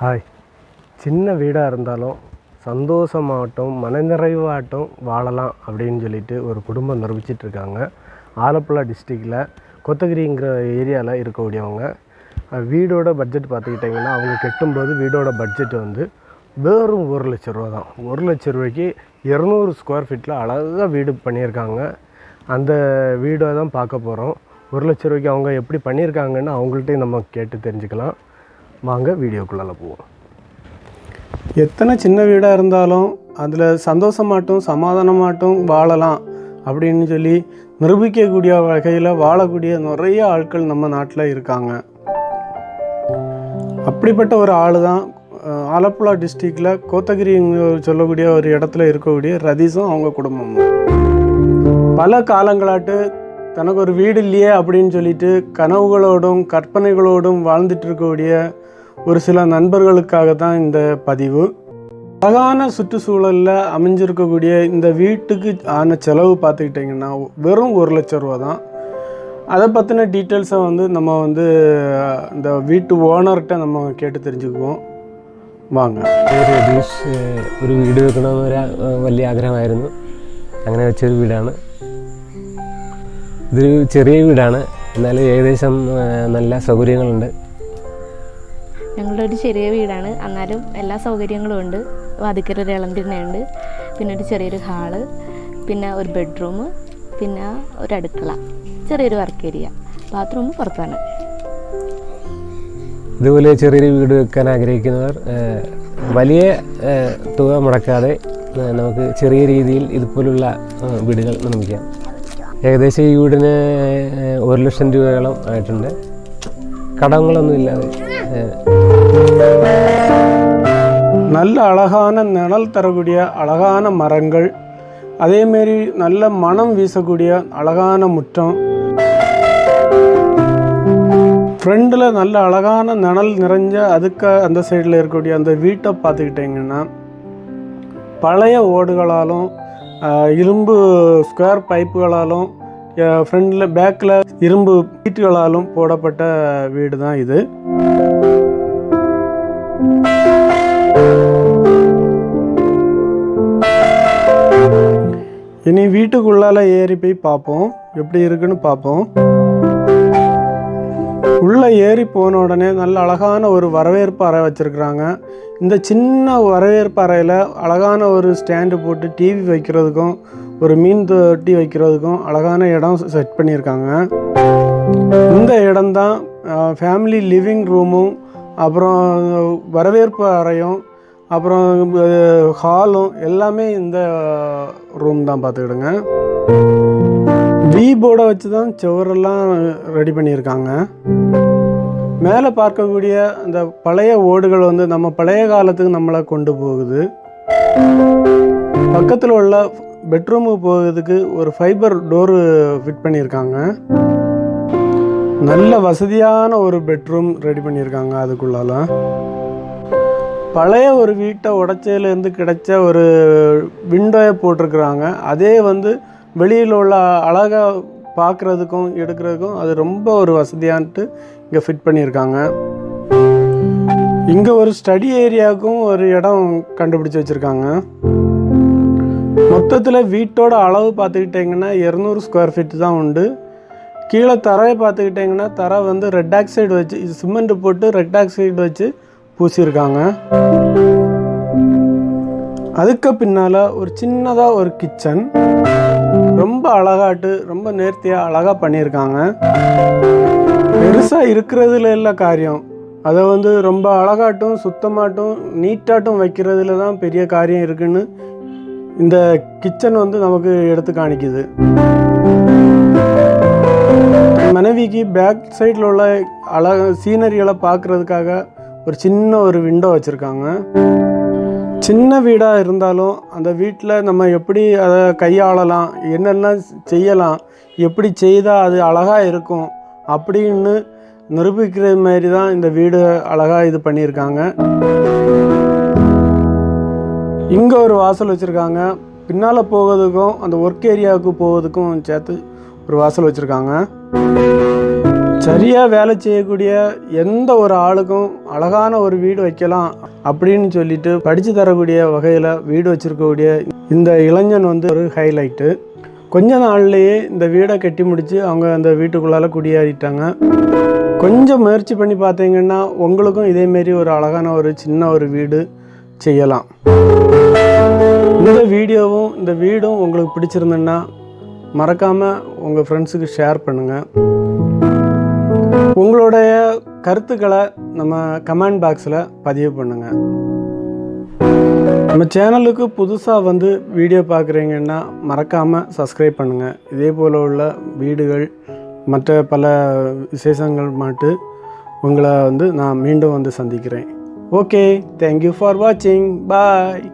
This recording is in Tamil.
ஹாய். சின்ன வீடாக இருந்தாலும் சந்தோஷமாகட்டும் மனநிறைவாகட்டும் வாழலாம் அப்படின்னு சொல்லிட்டு ஒரு குடும்பம் நிரூபிச்சிட்டு இருக்காங்க. ஆலப்புழா டிஸ்ட்ரிக்டில் கொத்தகிரிங்கிற ஏரியாவில் இருக்கக்கூடியவங்க. வீடோட பட்ஜெட் பார்த்துக்கிட்டிங்கன்னா அவங்க கட்டும்போது வீடோட பட்ஜெட் வந்து வெறும் ஒரு லட்ச ரூபா தான். ஒரு லட்ச ரூபாய்க்கு இரநூறு ஸ்கொயர் ஃபீட்டில் அழகாக வீடு பண்ணியிருக்காங்க. அந்த வீடை தான் பார்க்க போகிறோம் ஒரு லட்ச ரூபாய்க்கு அவங்க எப்படி பண்ணியிருக்காங்கன்னு அவங்கள்ட்டையும் நம்ம கேட்டு தெரிஞ்சுக்கலாம். வாங்க வீடியோக்குள்ளால போவோம். எத்தனை சின்ன வீடாக இருந்தாலும் அதில் சந்தோஷமாட்டும் சமாதானமாட்டும் வாழலாம் அப்படின்னு சொல்லி நிரூபிக்கக்கூடிய வகையில் வாழக்கூடிய நிறைய ஆட்கள் நம்ம நாட்டில் இருக்காங்க. அப்படிப்பட்ட ஒரு ஆள் தான் ஆலப்புழா டிஸ்ட்ரிக்டில் கோத்தகிரி சொல்லக்கூடிய ஒரு இடத்துல இருக்கக்கூடிய ரதீஸும் அவங்க குடும்பமும் பல காலங்களாட்டு தனக்கு ஒரு வீடு இல்லையே அப்படின்னு சொல்லிட்டு கனவுகளோடும் கற்பனைகளோடும் வாழ்ந்துட்டு இருக்கக்கூடிய ஒரு சில நண்பர்களுக்காக தான் இந்த பதிவு அழகான சுற்றுச்சூழலில் அமைஞ்சிருக்கக்கூடிய இந்த வீட்டுக்கு ஆன செலவு பார்த்துக்கிட்டிங்கன்னா வெறும் ஒரு லட்ச ரூபா தான் அதை பற்றின டீட்டெயில்ஸை வந்து நம்ம வந்து இந்த வீட்டு ஓனர்கிட்ட நம்ம കേട്ട് தெரிஞ்சுக்குவோம் വാങ്ങ പേര് രതീഷ് ഏഹ് ഒരു വീട് വെക്കണമെന്നൊരു ഏഹ് വലിയ ആഗ്രഹമായിരുന്നു അങ്ങനെ വെച്ചൊരു വീടാണ് ഇതൊരു ചെറിയ വീടാണ് എന്നാലും ഏകദേശം ഏഹ് നല്ല സൗകര്യങ്ങളുണ്ട് ഞങ്ങളുടെ ഒരു ചെറിയ വീടാണ്. എന്നാലും എല്ലാ സൗകര്യങ്ങളും ഉണ്ട്. വാതിക്കര ഒരു ഇളംതിണ്ണയുണ്ട്. പിന്നെ ഒരു ചെറിയൊരു ഹാൾ. പിന്നെ ഒരു ബെഡ്റൂം. പിന്നെ ഒരു അടുക്കള. ചെറിയൊരു വർക്ക് ഏരിയ. ബാത്റൂം പുറത്താണ്. ഇതുപോലെ ചെറിയൊരു വീട് വെക്കാൻ ആഗ്രഹിക്കുന്നവർ വലിയ തുക മുടക്കാതെ നമുക്ക് ചെറിയ രീതിയിൽ ഇതുപോലുള്ള വീടുകൾ നിർമ്മിക്കാം. ഏകദേശം ഈ വീടിന് ഒരു ലക്ഷം രൂപയോളം ആയിട്ടുണ്ട്. കടങ്ങളൊന്നും ഇല്ലാതെ நல்ல அழகான நிழல் தரக்கூடிய அழகான மரங்கள் அதேமாரி நல்ல மனம் வீசக்கூடிய அழகான முற்றம். ஃப்ரெண்டில் நல்ல அழகான நிழல் நிறைஞ்ச அதுக்கு அந்த சைடில் இருக்கக்கூடிய அந்த வீட்டை பார்த்துக்கிட்டிங்கன்னா பழைய ஓடுகளாலும் இரும்பு ஸ்கொயர் பைப்புகளாலும் ஃப்ரெண்டில் பேக்கில் இரும்பு வீட்டுகளாலும் போடப்பட்ட வீடு தான் இது. இனி வீட்டுக்குள்ளால ஏறி போய் பார்ப்போம் எப்படி இருக்குன்னு பார்ப்போம் உள்ளே ஏறி போன உடனே நல்ல அழகான ஒரு வரவேற்பு அறை வச்சுருக்குறாங்க. இந்த சின்ன வரவேற்பு அறையில் அழகான ஒரு ஸ்டாண்டு போட்டு டிவி வைக்கிறதுக்கும் ஒரு மீன் தொட்டி வைக்கிறதுக்கும் அழகான இடம் செட் பண்ணியிருக்காங்க. இந்த இடம்தான் ஃபேமிலி லிவிங் ரூமும் அப்புறம் வரவேற்பு அறையும் அப்புறம் ஹாலும் எல்லாமே இந்த ரூம் தான் பார்த்துக்கிடுங்க. வி போர்டை வச்சு தான் சுவரெல்லாம் ரெடி பண்ணியிருக்காங்க. மேலே பார்க்கக்கூடிய அந்த பழைய ஓடுகள் வந்து நம்ம பழைய காலத்துக்கு நம்மளை கொண்டு போகுது. பக்கத்தில் உள்ள பெட்ரூமுக்கு போகிறதுக்கு ஒரு ஃபைபர் டோரு ஃபிட் பண்ணியிருக்காங்க. நல்ல வசதியான ஒரு பெட்ரூம் ரெடி பண்ணியிருக்காங்க அதுக்குள்ளால. பழைய ஒரு வீட்டை உடச்சையிலேருந்து கிடைச்ச ஒரு விண்டோயை போட்டிருக்கிறாங்க. அதே வந்து வெளியில் உள்ள அழகாக பார்க்குறதுக்கும் எடுக்கிறதுக்கும் அது ரொம்ப ஒரு வசதியான்ட்டு இங்கே ஃபிட் பண்ணியிருக்காங்க. இங்கே ஒரு ஸ்டடி ஏரியாவுக்கும் ஒரு இடம் கண்டுபிடிச்சி வச்சுருக்காங்க. மொத்தத்தில் வீட்டோட அளவு பார்த்துக்கிட்டிங்கன்னா இரநூறு ஸ்கொயர் ஃபீட் தான் உண்டு. கீழே தரையை பார்த்துக்கிட்டிங்கன்னா தரை வந்து ரெட் ஆக்சைடு வச்சு இது சிமெண்ட் போட்டு ரெட் ஆக்சைடு வச்சு பூசியிருக்காங்க. அதுக்கு பின்னால் ஒரு சின்னதாக ஒரு கிச்சன். ரொம்ப அழகாட்டு ரொம்ப நேர்த்தியாக அழகாக பண்ணியிருக்காங்க. பெருசாக இருக்கிறதுல இல்லை காரியம். அதை வந்து ரொம்ப அழகாட்டும் சுத்தமாட்டும் நீட்டாட்டும் வைக்கிறதுல தான் பெரிய காரியம் இருக்குன்னு இந்த கிச்சன் வந்து நமக்கு எடுத்து காணிக்குது. மனைவிக்கு பேக் சைடில் உள்ள அழக சீனரிகளை பார்க்குறதுக்காக ஒரு சின்ன ஒரு விண்டோ வச்சுருக்காங்க. சின்ன வீடாக இருந்தாலும் அந்த வீட்டில் நம்ம எப்படி அதை கையாளலாம் என்னெல்லாம் செய்யலாம் எப்படி செய்தால் அது அழகாக இருக்கும் அப்படின்னு நிரூபிக்கிற மாதிரி தான் இந்த வீடு அழகாக இது பண்ணியிருக்காங்க. இங்கே ஒரு வாசல் வச்சுருக்காங்க. பின்னால் போகிறதுக்கும் அந்த ஒர்க் ஏரியாவுக்கு போகிறதுக்கும் சேர்த்து ஒரு வாசல் வச்சுருக்காங்க. சரியாக வேலை செய்யக்கூடிய எந்த ஒரு ஆளுக்கும் அழகான ஒரு வீடு வைக்கலாம் அப்படின்னு சொல்லிட்டு படித்து தரக்கூடிய வகையில் வீடு வச்சுருக்கக்கூடிய இந்த இளைஞன் வந்து ஒரு ஹைலைட்டு கொஞ்ச நாள்லேயே இந்த வீடை கட்டி முடித்து அவங்க அந்த வீட்டுக்குள்ளால் குடியேறிட்டாங்க. கொஞ்சம் முயற்சி பண்ணி பார்த்தீங்கன்னா உங்களுக்கும் இதேமாரி ஒரு அழகான ஒரு சின்ன ஒரு வீடு செய்யலாம். இந்த வீடியோவும் இந்த வீடும் உங்களுக்கு பிடிச்சிருந்துன்னா மறக்காமல் உங்கள் ஃப்ரெண்ட்ஸுக்கு ஷேர் பண்ணுங்கள் உங்களுடைய கருத்துக்களை நம்ம கமெண்ட் பாக்ஸில் பதிவு பண்ணுங்கள் நம்ம சேனலுக்கு புதுசாக வந்து வீடியோ பார்க்குறீங்கன்னா மறக்காமல் சப்ஸ்கிரைப் பண்ணுங்கள் இதே போல் உள்ள வீடுகள் மற்ற பல விசேஷங்கள் மாட்டு உங்களை வந்து நான் மீண்டும் வந்து சந்திக்கிறேன். ஓகே தேங்க்யூ ஃபார் வாட்சிங் பாய்